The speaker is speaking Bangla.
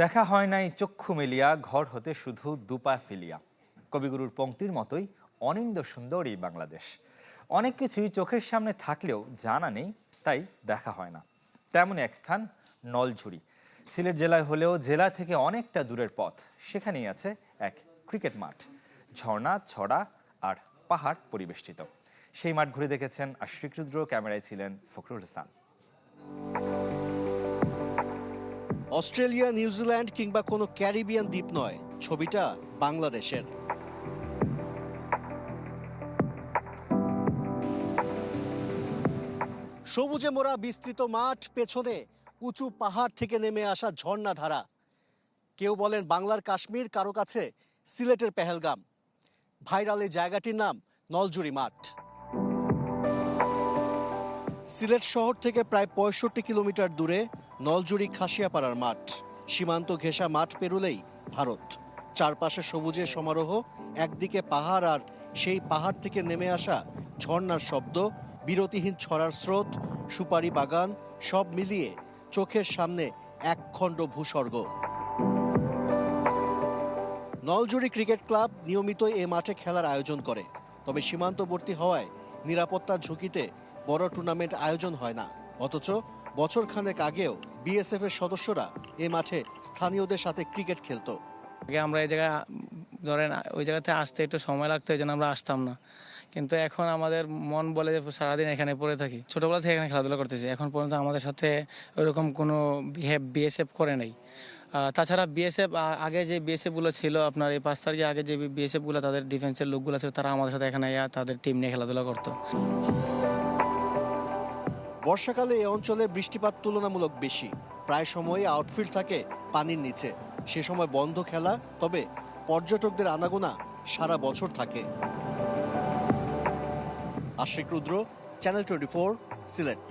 দেখা হয় নাই চক্ষু মেলিয়া, ঘর হতে শুধু দুপা ফেলিয়া। কবিগুরুর পংক্তির মতোই অনিন্দ সুন্দর এই বাংলাদেশ। অনেক কিছুই চোখের সামনে থাকলেও জানা নেই, তাই দেখা হয় না। তেমন এক স্থান, নলঝুরি। সিলেট জেলায় হলেও জেলা থেকে অনেকটা দূরের পথ, সেখানেই আছে এক ক্রিকেট মাঠ। ঝর্ণা, ছড়া আর পাহাড় পরিবেষ্টিত। সেই মাঠ ঘুরে দেখেছেন আশ্রিক রুদ্র, ক্যামেরায় ছিলেন ফখরুল হাসান। অস্ট্রেলিয়া নিউজিল্যান্ড কিংবা কোনো ক্যারিবিয়ান দ্বীপ নয়, ছবিটা বাংলাদেশের। সবুজে মোড়া বিস্তৃত মাঠ, পেছনে উঁচু পাহাড় থেকে নেমে আসা ঝর্ণা ধারা কেউ বলেন বাংলার কাশ্মীর, কারও কাছে সিলেটের পেহেলগাম। ভাইরাল এই জায়গাটির নাম নলজুরি মাঠ। সিলেট শহর থেকে প্রায় পঁয়ষট্টি কিলোমিটার দূরে নলজুরি খাসিয়াপাড়ার মাঠ। সীমান্ত ঘেঁষা মাঠ পেরুলেই ভারত। চারপাশে সবুজের সমারোহ, একদিকে পাহাড় আর সেই পাহাড় থেকে নেমে আসা ঝর্ণার শব্দ, বিরতিহীন ছড়ার স্রোত, সুপারি বাগান, সব মিলিয়ে চোখের সামনে একখণ্ড ভূস্বর্গ। নলজুরি ক্রিকেট ক্লাব নিয়মিত এ মাঠে খেলার আয়োজন করে, তবে সীমান্তবর্তী হওয়ায় নিরাপত্তার ঝুঁকিতে বড় টুর্নামেন্ট আয়োজন হয় না। অথচ বছরখানেক আগেও বিএসএফ এর সদস্যরা এ মাঠে স্থানীয়দের সাথে ক্রিকেট খেলতো। আগে আমরা এই জায়গায় ধরেন ওই জায়গাতে আসতে একটু সময় লাগতো, এই জন্য আমরা আসতাম না। কিন্তু এখন আমাদের মন বলে যে সারাদিন এখানে পড়ে থাকি। ছোটবেলা থেকে এখানে খেলাধুলা করতেছি। এখন পর্যন্ত আমাদের সাথে ওইরকম কোনো বিহেভ বিএসএফ করে নেই। তাছাড়া বিএসএফ আগে যে বিএসএফগুলো ছিল আপনার এই পাঁচ তারিখে আগে যে বিএসএফগুলো তাদের ডিফেন্সের লোকগুলো ছিল, তারা আমাদের সাথে এখানে তাদের টিম নিয়ে খেলাধুলা করতো। বর্ষাকালে এ অঞ্চলে বৃষ্টিপাত তুলনামূলক বেশি। প্রায় সময়ই আউটফিল্ড থাকে পানির নিচে। সে সময় বন্ধ খেলা, তবে পর্যটকদের আনাগোনা সারা বছর থাকে। Ashik Rudra Channel twenty Sylhet.